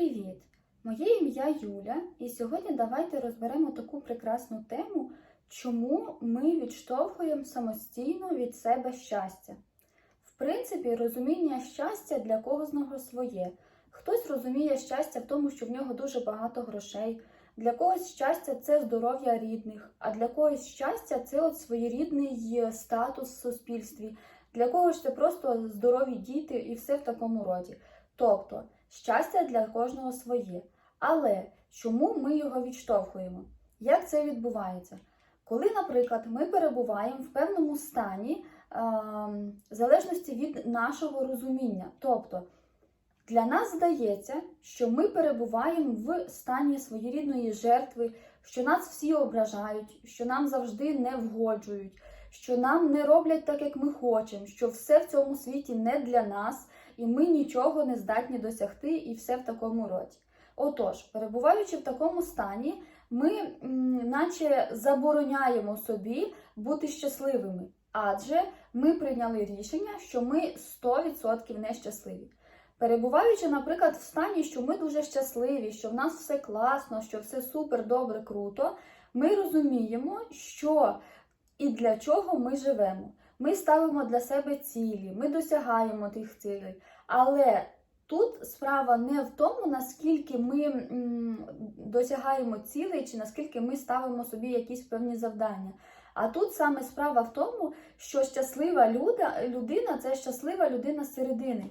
Привіт! Моє ім'я Юля, і сьогодні давайте розберемо таку прекрасну тему, чому ми відштовхуємо самостійно від себе щастя. В принципі, розуміння щастя для кожного своє. Хтось розуміє щастя в тому, що в нього дуже багато грошей. Для когось щастя це здоров'я рідних, а для когось щастя це от своєрідний статус в суспільстві. Для когось це просто здорові діти і все в такому роді. Тобто, щастя для кожного своє. Але чому ми його відштовхуємо? Як це відбувається? Коли, наприклад, ми перебуваємо в певному стані в залежності від нашого розуміння. Тобто, для нас здається, що ми перебуваємо в стані своєрідної жертви, що нас всі ображають, що нам завжди не вгоджують, що нам не роблять так, як ми хочемо, що все в цьому світі не для нас, і ми нічого не здатні досягти, і все в такому роді. Отож, перебуваючи в такому стані, ми наче забороняємо собі бути щасливими, адже ми прийняли рішення, що ми 100% нещасливі. Перебуваючи, наприклад, в стані, що ми дуже щасливі, що в нас все класно, що все супер, добре, круто, ми розуміємо, що і для чого ми живемо. Ми ставимо для себе цілі, ми досягаємо тих цілей. Але тут справа не в тому, наскільки ми досягаємо цілей, чи наскільки ми ставимо собі якісь певні завдання. А тут саме справа в тому, що щаслива людина це щаслива людина середини.